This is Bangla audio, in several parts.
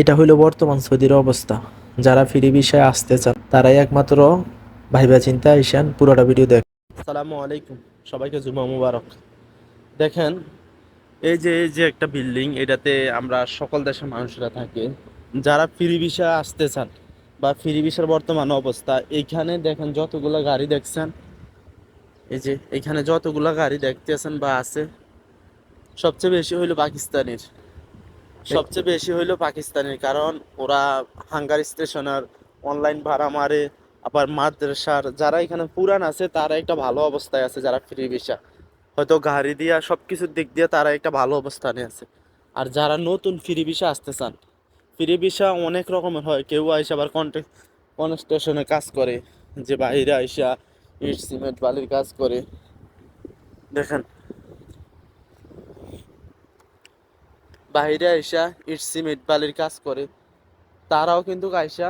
এটা হইল বর্তমান সৌদির অবস্থা। যারা ফ্রি বিষয়ে আসতে চান, তারাই একমাত্র ভাইবা চিন্তা আইসান, পুরোটা ভিডিও দেখ। আসসালামু আলাইকুম, সবাইকে জুমা মুবারক। দেখেন, এই যে এই যে একটা বিল্ডিং এটাতে আমরা সকল দেশের মানুষরা থাকে। যারা ফ্রি ভিসা আসতে চান বা ফ্রি ভিসার বর্তমান অবস্থা এইখানে দেখেন যতগুলো গাড়ি দেখছেন, এই যে, এখানে যতগুলো গাড়ি দেখতেছেন বা আছে, সবচেয়ে বেশি হইল পাকিস্তানের। সবচেয়ে বেশি হইল পাকিস্তানের, কারণ ওরা হাঙ্গার স্টেশনের অনলাইন ভাড়া মারে, আবার মাদ্রাসার, যারা এখানে পুরান আছে, তারা একটা ভালো অবস্থায় আছে, যারা ফ্রি ভিসা হয়তো গাড়ি দিয়া সব কিছুর দিক দিয়ে তারা একটা ভালো অবস্থানে আছে। আর যারা নতুন ফ্রি ভিসা আসতে চান ফ্রি ভিসা অনেক রকমের হয়। কেউ আইসা আবার কন্ট্যাক্ট কনস্ট্রাকশনে কাজ করে, যে বাইরে আইসা ইট সিমেন্ট বালির কাজ করে। দেখেন বাইরে আইসা ইট সিমেন্ট বালির কাজ করে। তারাও কিন্তু আইসা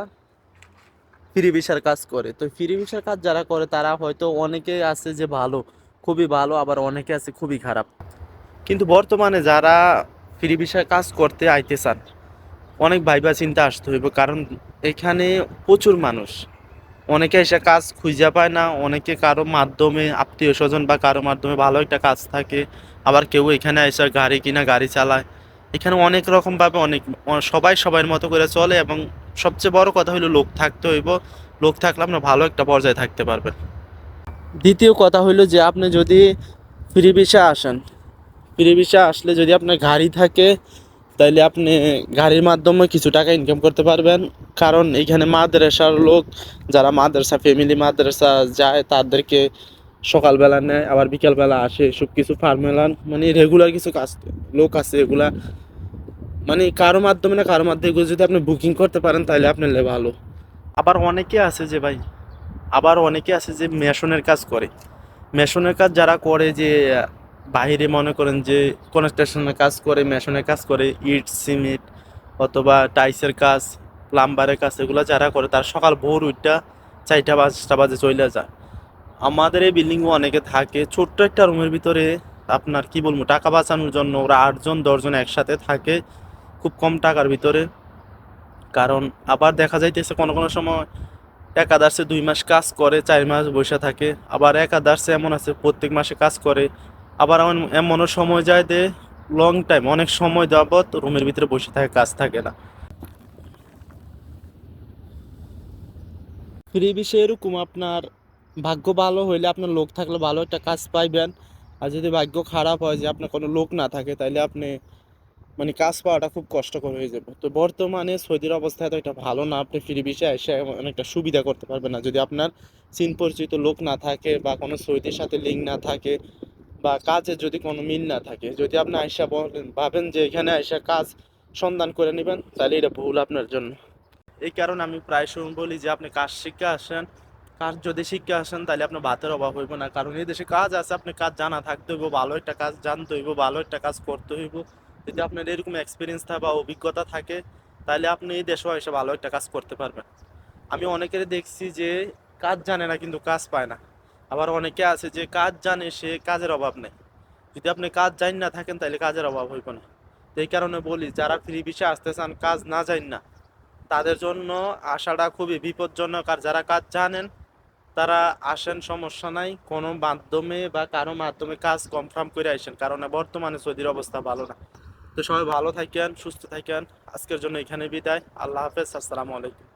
ফ্রি ভিসার কাজ করে। তো ফ্রি ভিসার কাজ যারা করে, তারা হয়তো অনেকে আছে যে ভালো, খুবই ভালো, আবার অনেকে আছে খুবই খারাপ। কিন্তু বর্তমানে যারা ফ্রি ভিসার কাজ করতে আইতে চান অনেক ভাইবা চিন্তা আসতে হইব, কারণ এখানে প্রচুর মানুষ। অনেকে এসে কাজ খুঁজে পায় না, অনেকে কারও মাধ্যমে, আত্মীয় স্বজন বা কারও মাধ্যমে ভালো একটা কাজ থাকে, আবার কেউ এখানে এসে গাড়ি কিনা গাড়ি চালায়। এখানে অনেক রকমভাবে অনেক সবাই সবার মতো করে চলে এবং সবচেয়ে বড় কথা হলো লোক থাকতে হইব। লোক থাকলে আপনার ভালো একটা পর্যায়ে থাকতে পারবেন। দ্বিতীয় কথা হইল যে আপনি যদি ফ্রি ভিসা আসেন, ফ্রি ভিসা আসলে যদি আপনার গাড়ি থাকে, তাইলে আপনি গাড়ির মাধ্যমে কিছু টাকা ইনকাম করতে পারবেন। কারণ এখানে মাদ্রাসার লোক, যারা মাদ্রাসা ফ্যামিলি মাদ্রাসা যায়, তাদেরকে সকালবেলা নেয়, আবার বিকালবেলা আসে সব কিছু ফার্মেলান মানে রেগুলার কিছু কাজ, লোক আছে এগুলা মানে কারও মাধ্যমে না কারও মাধ্যমে যদি আপনি বুকিং করতে পারেন, তাহলে আপনার ভালো। আবার অনেকে আছে যে ভাই, আবার অনেকে আছে যে মেশনের কাজ করে। মেশনের কাজ যারা করে যে, বাইরে মনে করেন যে কনস্ট্রাকশনের কাজ করে, মেশনের কাজ করে, ইট, সিমেন্ট অথবা টাইসের কাজ প্লাম্বারের কাজ, এগুলো যারা করে, তার সকাল ভোর উঠটা চারটা পাঁচটা বাজে চলে যায়। আমাদের এই বিল্ডিংও অনেকে থাকে, ছোট্ট একটা রুমের ভিতরে আপনার কি বলব, টাকা বাঁচানোর জন্য ওরা আটজন, দশজন একসাথে থাকে। খুব কম টাকার ভিতরে। কারণ আবার দেখা যাইতেছে কোনো কোনো সময় একাদার্সে দুই মাস কাজ করে, চার মাস বসে থাকে। আবার একাদার্সে এমন আছে, প্রত্যেক মাসে কাজ করে। আবার এমন, এমনও সময় যায় যে লং টাইম অনেক সময় যাবত রুমের ভিতরে বসে থাকে, কাজ থাকে না। ফ্রি বিষয়ে, এরকম আপনার ভাগ্য ভালো হইলে আপনার লোক থাকলে ভালো একটা কাজ পাইবেন। আর যদি ভাগ্য খারাপ হয়, যে আপনার কোনো লোক না থাকে তাহলে আপনি মানে কাজ পাওয়াটা খুব কষ্টকর হয়ে যাবে। তো বর্তমানে সৌদির অবস্থা তো এটা ভালো না, আপনি ফ্রি বিষয়ে এসে অনেকটা সুবিধা করতে পারবেন না। যদি আপনার চিন পরিচিত লোক না থাকে বা কোনো সৌদির সাথে লিঙ্ক না থাকে বা কাজের যদি কোনো মিল না থাকে, যদি আপনি আয়সা বলেন, ভাবেন যে এখানে আয়সা কাজ সন্ধান করে নেবেন, তাহলে এটা ভুল আপনার জন্য। এই কারণে আমি প্রায় সময় বলি যে আপনি কাজ শিক্ষা আসেন, কাজ যদি শিক্ষা আসেন, তাহলে আপনার ভাতের অভাব হইব না। কারণ এই দেশে কাজ আছে, আপনি কাজ জানা থাকতে হইব, ভালো একটা কাজ জানতে হইব, ভালো একটা কাজ করতে হইব। যদি আপনার এরকম এক্সপিরিয়েন্স থাকে বা অভিজ্ঞতা থাকে, তাহলে আপনি এই দেশেও এসে ভালো একটা কাজ করতে পারবেন। আমি অনেকের দেখছি যে কাজ জানে না কিন্তু কাজ পায় না। আবার অনেকে আছে যে কাজ জানে, সে কাজের অভাব নেই। যদি আপনি কাজ জান না থাকেন, তাহলে কাজের অভাব হইব না। এই কারণে বলি, যারা ফ্রি বিষয়ে আসতে চান, কাজ না জান না। তাদের জন্য আসাটা খুবই বিপজ্জনক। আর যারা কাজ জানেন, তারা আসেন, সমস্যা নাই। কোনো মাধ্যমে বা কারও মাধ্যমে কাজ কনফার্ম করে আসেন। কারণ বর্তমানে সৌদির অবস্থা ভালো না। তো সবাই ভালো থাকেন সুস্থ থাকেন। আজকের জন্য এখানে বিদায়। আল্লাহ হাফেজ আসসালামু আলাইকুম।